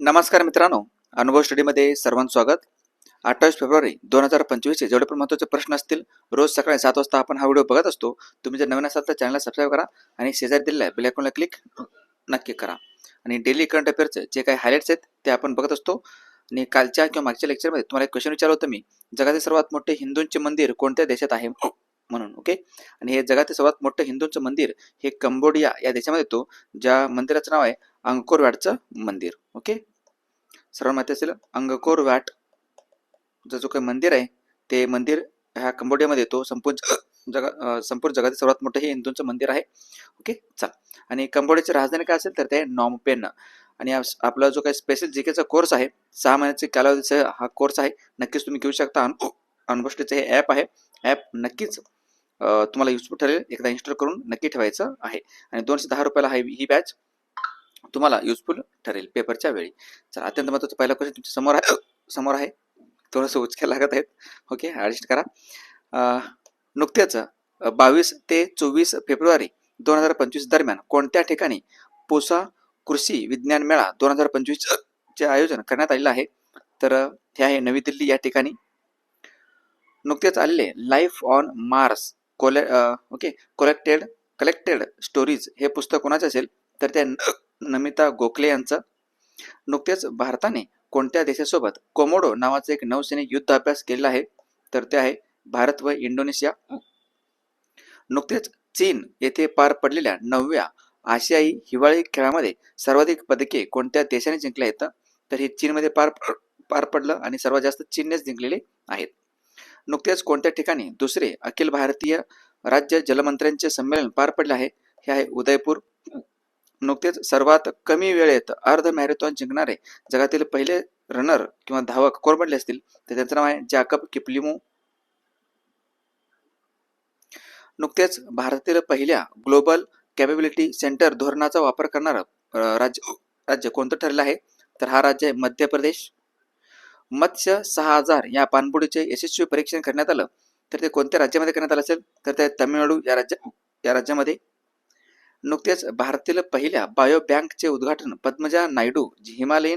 नमस्कार मित्रांनो अनुभव स्टडीमध्ये सर्वांचं स्वागत. अठ्ठावीस फेब्रुवारी दोन हजार पंचवीसचे जेवढे पण महत्त्वाचे प्रश्न असतील रोज सकाळी सात वाजता आपण हा व्हिडिओ बघत असतो तुम्ही जर नवीन असाल तर चॅनलला सबस्क्राईब करा आणि शेजारी दिलेल्या बेल आयकॉनला क्लिक नक्की करा. आणि डेली करंट अफेअरचे जे काही हायलाईट्स आहेत ते आपण बघत असतो. आणि कालच्या किंवा मागच्या लेक्चरमध्ये तुम्हाला एक क्वेश्चन विचारलं होतं मी जगातील सर्वात मोठे हिंदूंचे मंदिर कोणत्या देशात आहे? म्हणून ओके आणि हे जगातील सर्वात मोठं हिंदूंचं मंदिर हे कंबोडिया या देशामध्ये येतो ज्या मंदिराचं नाव आहे अंगकोर वॅटचं मंदिर ओके? सर्वांना माहिती असेल अंगकोर वॅट जो जो काही मंदिर आहे ते मंदिर ह्या कंबोडियामध्ये येतो. संपूर्ण जगा संपूर्ण जगातील सर्वात मोठं हे हिंदूंचं मंदिर आहे ओके? चला. आणि कंबोडियाची राजधानी काय असेल तर ते नॉमपेन आणि आपला जो काही स्पेशल जीकेचा कोर्स आहे सहा महिन्याचे कालावधीचा हा कोर्स आहे नक्कीच तुम्ही घेऊ शकता. अनु हे ॲप आहे. ॲप नक्कीच तुम्हाला युजफुल ठरेल. एकदा इन्स्टॉल करून नक्की ठेवायचं आहे. आणि दोनशे दहा रुपयाला हा ही बॅच तुम्हाला युजफुल ठरेल पेपरच्या वेळी. चला अत्यंत महत्त्वाचा पहिला क्वेश्चन तुमच्यासमोर आहे. समोर आहे. थोडंसं उचक्या लागत आहेत. ओके ॲडजस्ट करा. नुकत्याच बावीस ते चोवीस फेब्रुवारी दोन हजार पंचवीस दरम्यान कोणत्या ठिकाणी पोसा कृषी विज्ञान मेळा दोन हजार पंचवीस चे आयोजन करण्यात आलेलं आहे? तर हे आहे नवी दिल्ली या ठिकाणी. नुकतेच आलेले लाईफ ऑन मार्स कोले ओके कलेक्टेड कलेक्टेड स्टोरीज हे पुस्तक कोणाचे असेल? तर ते नमिता गोखले यांचं. नुकतेच भारताने कोणत्या देशासोबत कोमोडो नावाचा एक नौसेने युद्ध अभ्यास केलेला आहे तर ते आहे भारत व इंडोनेशिया. नुकतेच चीन येथे पार पडलेल्या नवव्या आशियाई हिवाळी खेळामध्ये सर्वाधिक पदके कोणत्या देशाने जिंकले आहेत तर हे चीनमध्ये पार पार पडलं आणि सर्वात जास्त चीननेच जिंकलेले आहेत. नुकतेच कोणत्या ठिकाणी दुसरे अखिल भारतीय राज्य जलमंत्र्यांचे संमेलन पार पडले आहे हे आहे उदयपूर. नुकतेच सर्वात कमी वेळेत अर्ध मॅरेथॉन जिंकणारे जगातील पहिले रनर किंवा धावक कोण बनले असतील? तर त्यांचं नाव आहे जॅकब किपलिमो. नुकतेच भारतातील पहिल्या ग्लोबल कॅपेबिलिटी सेंटर धोरणाचा वापर करणारं राज्य राज्य कोणतं ठरलं आहे? तर हा राज्य आहे मध्य प्रदेश. मत्स्य सहा हजार या पाणबुडीचे यशस्वी परीक्षण करण्यात आलं. तर ते कोणत्या राज्यामध्ये करण्यात आलं असेल? तर ते तामिळनाडू या राज्य या राज्यामध्ये. नुकतेच भारतातील पहिल्या बायो बँकचे उद्घाटन पद्मजा नायडू जी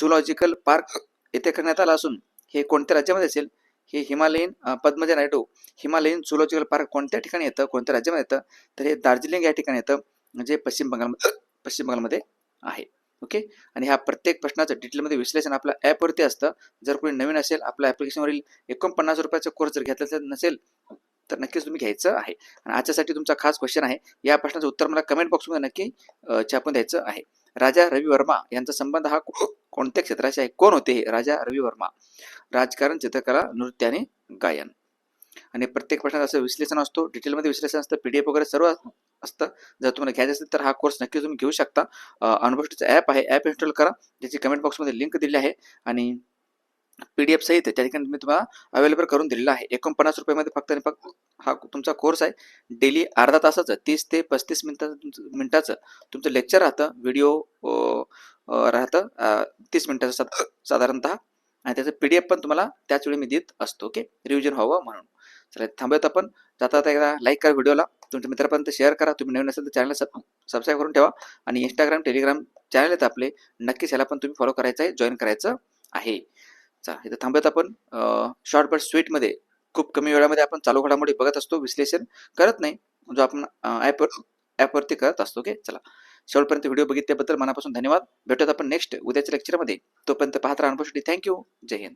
झुलॉजिकल पार्क येथे करण्यात आला असून हे कोणत्या राज्यामध्ये असेल? हे हिमालयीन पद्मजा नायडू हिमालयीन झुलॉजिकल पार्क कोणत्या ठिकाणी येतं? कोणत्या राज्यामध्ये येतं? तर हे दार्जिलिंग या ठिकाणी येतं म्हणजे पश्चिम बंगाल पश्चिम बंगालमध्ये आहे. ओके? आणि ह्या प्रत्येक प्रश्नाचं डिटेलमध्ये विश्लेषण आपल्या ॲपवरती असतं. जर कोणी नवीन असेल आपल्या ॲप्लिकेशनवरील एकोणपन्नास रुपयाचा कोर्स जर घेतला नसेल तर नक्कीच तुम्ही घ्यायचं आहे. आणि आजच्यासाठी तुमचा खास क्वेश्चन आहे. या प्रश्नाचं उत्तर मला कमेंट बॉक्समध्ये नक्की छापून द्यायचं आहे. राजा रवी वर्मा यांचा संबंध हा कोणत्या क्षेत्राशी आहे? कोण होते हे? राजा रवी वर्मा. राजकारण चित्रकला नृत्य आणि गायन. आणि प्रत्येक प्रश्नात असं विश्लेषण असतो. डिटेलमध्ये विश्लेषण असतं. पीडीएफ वगैरे सर्व असतं. जर तुम्हाला घ्यायचं असेल तर हा कोर्स नक्की तुम्ही घेऊ शकता. अनुभवचं ॲप आहे. ॲप इन्स्टॉल करा. ज्याची कमेंट बॉक्समध्ये लिंक दिली आहे. आणि पी डी एफ सहित त्या ठिकाणी मी तुम्हाला अवेलेबल करून दिलेला आहे. एकोणपन्नास रुपयामध्ये फक्त आणि फक्त हा तुमचा कोर्स आहे. डेली अर्धा तासाचं तीस ते पस्तीस मिनिटाचं मिनिटाचं तुमचं लेक्चर राहतं व्हिडिओ राहतं तीस मिनिटाचं साध- साधारणतः. आणि त्याचं पी डी एफ पण तुम्हाला त्याच वेळी मी देत असतो ओके रिव्हिजन व्हावं म्हणून. चला थांबूयात आपण. जाता जाता एकदा लाईक करा व्हिडिओला तुमच्या मित्रापर्यंत शेअर करा. तुम्ही नवीन असेल तर चॅनल सब सबस्क्राईब करून ठेवा. आणि इंस्टाग्राम टेलिग्राम चॅनल आहेत आपले. नक्कीच ह्याला पण तुम्ही फॉलो करायचं आहे जॉईन करायचं आहे. चला इथं थांबत आपण शॉर्ट बट स्वीटमध्ये खूप कमी वेळामध्ये आपण चालू घडामोडी बघत असतो विश्लेषण करत नाही. जो आपण ॲपवर ॲपवरती करत असतो ओके? चला. शेवटपर्यंत व्हिडिओ बघितल्याबद्दल मनापासून धन्यवाद. भेटत आपण नेक्स्ट उद्याच्या लेक्चरमध्ये तोपर्यंत पाहत राहा थँक्यू. जय हिंद.